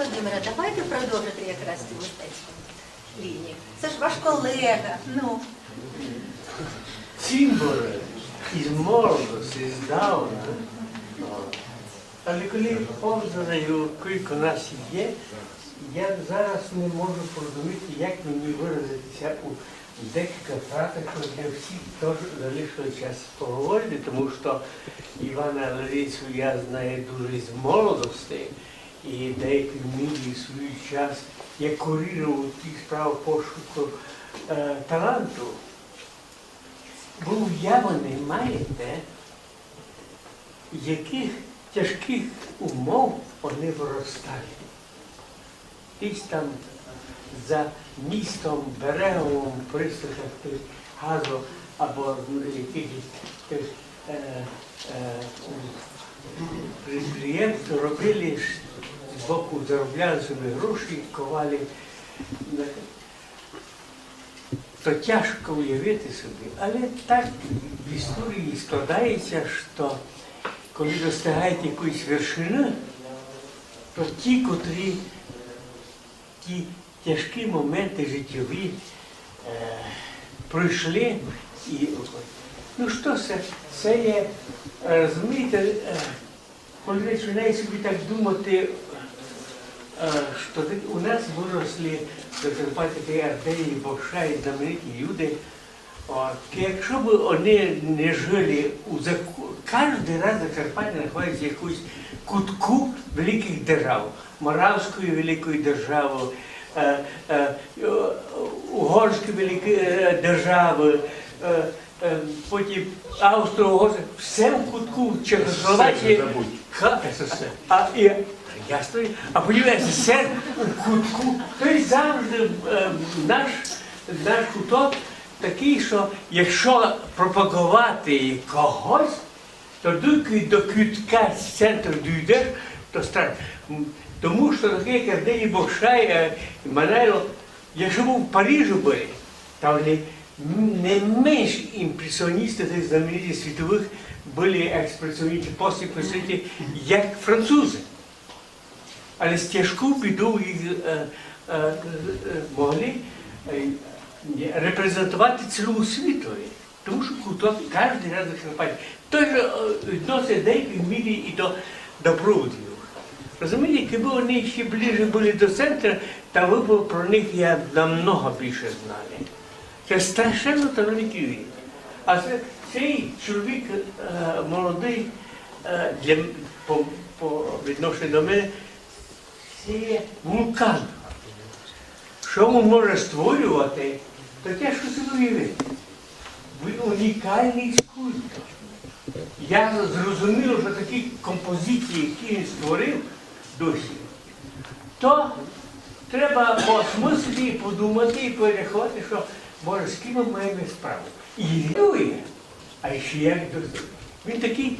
Володимире, давайте продовжити якраз цю мистецьку лінію. Це ж ваш колега. Ну, Цимбори із молодості, здавна. Але коли позираю, скільки нас є, я зараз не можу порозуміти, як мені виразитися у декілька фразах, що для всіх теж залишилось час поговорити, тому що Івана Ларису я знаю дуже з молодості, і деякі мірі свій час я курірував тих справ пошуку е, таланту. Ви уявлення маєте, яких тяжких умов вони виростали. Десь там за містом, береговим тих газу або якихось е, е, підприємств робили з боку заробляли собі гроші, ковали. То тяжко уявити собі, але так в історії складається, що коли достигають якоїсь вершини, то ті, котрі ті тяжкі моменти життєві е, пройшли і ну що це? Це є, е, розумієте, е, коли починає собі так думати, е, що ти- у нас виросли в Закарпатті ті артелі, бокша і знамениті люди. От, якщо б вони не жили у заку... Кожен раз Закарпаття знаходиться якусь кутку великих держав, Моравської великої держави, е, е, е, Угорської великої е, держави, е, е, потім Австро-Угорська, все в кутку Чехословакії. Ха- А, і, ясно, а потім СССР у кутку. Тобто завжди е, наш, наш куток такий, що якщо пропагувати когось, то доки до кютка з центру дійдеш, то страшно. Тому що таке, як Ардені Бокшай, е, Манайло, якщо був в Парижі були, то вони не менш імпресіоністи тих знаменитих світових були експресіоністи, постімпресіоністи, як французи. Але з тяжку біду їх е, е, е, могли репрезентувати цілому світові. Тому що куток кожен раз же е, відносить деякій мірі і до доброводів. Розумієте, якби вони ще ближче були до центру, то ви б про них я намного більше знали. Це страшенно талановиті люди. А це, цей чоловік е, молодий е, для, по, по відношенню до мене, це є вулкан. Що він може створювати, то тяжко собі уявити. Ви унікальний скульптор. Я зрозумів, що такі композиції, які він створив досі, то треба осмислити, подумати і порахувати, що може з ким ми маємо справу. І генує, а ще як до Він такий,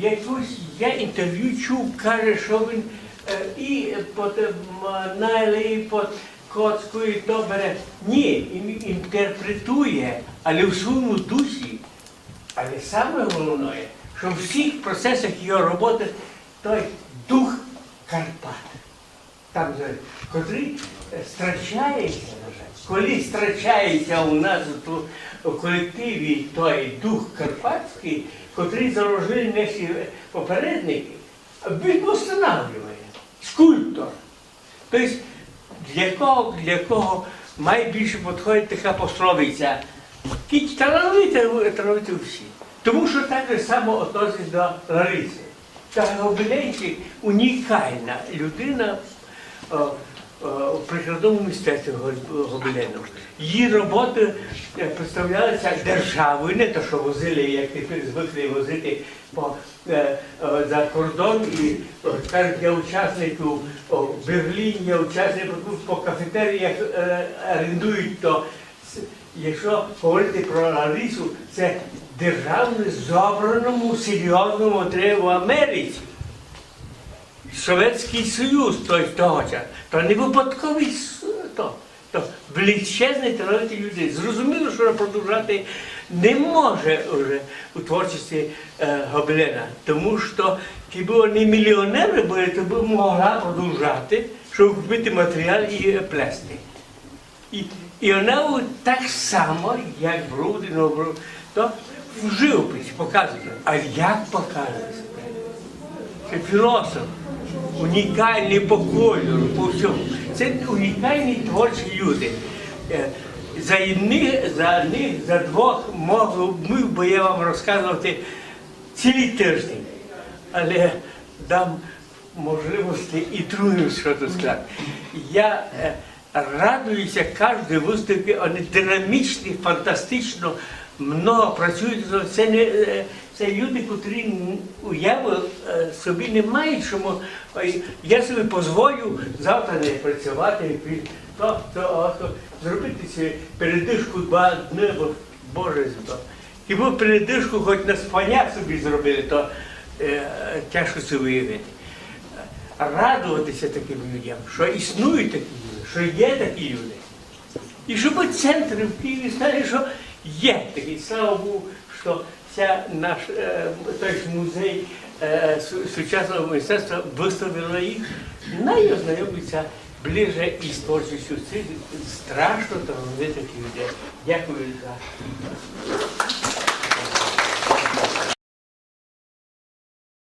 якось я інтерв'ю чув, каже, що він е, і під е, і під Коцькою то. Ні, ін- інтерпретує, але в своєму дусі. Але саме головне, що в всіх процесах його роботи той дух Карпат. Там, котрий е, страчається, на жаль. Коли страчається у нас у колективі той дух Карпатський, котрий заложили наші попередники, він встановлює скульптор. Тобто, для кого, для кого найбільше підходить така пословиця, талановити всі. Тому що так само відноситься до Лариси. Та Гобеленчик унікальна людина у прикладному мистецтві Го- Гобелену. Її роботи е, представлялися державою, не то, що возили, як тепер звикли возити по, е, е, за кордон і кажуть, я учасників о, в Берліні, я учасник по кафетеріях е, орендують, то якщо говорити про Ларису, це державне зобраному серйозному треба в Америці. Совєтський Союз той того часу, то не випадковий то, то величезний талант людей. Зрозуміло, що продовжати не може вже у творчості е, Гобелена, тому що якби вони мільйонери були, то б могла продовжати, щоб купити матеріал і е, плести. І, і вона так само, як Брудино, Бру- то в живописі показує. А як показує? Це філософ, унікальний по кольору, по всьому. Це унікальні творчі люди. Е, За них, за них, за двох міг би я вам розказувати цілий тиждень. Але дам можливості і другим щось сказати. Я е, радуюся кожній виставці, вони динамічні, фантастично, много працюють. Це не е, це люди, котрі уяви е, собі не мають, що я собі дозволю завтра не працювати, то, то, то, зробити собі передишку два дні, бо Боже то. Хіба передишку хоч на спання собі зробили, то е, тяжко це виявити радуватися таким людям, що існують такі люди, що є такі люди. І щоб центри в Києві знали, що є такий. Слава Богу, що ця наш е, той ж музей е, сучасного мистецтва виставила їх, най ознайомиться ближе із творчістю цих страшно талановитих людей. Дякую за.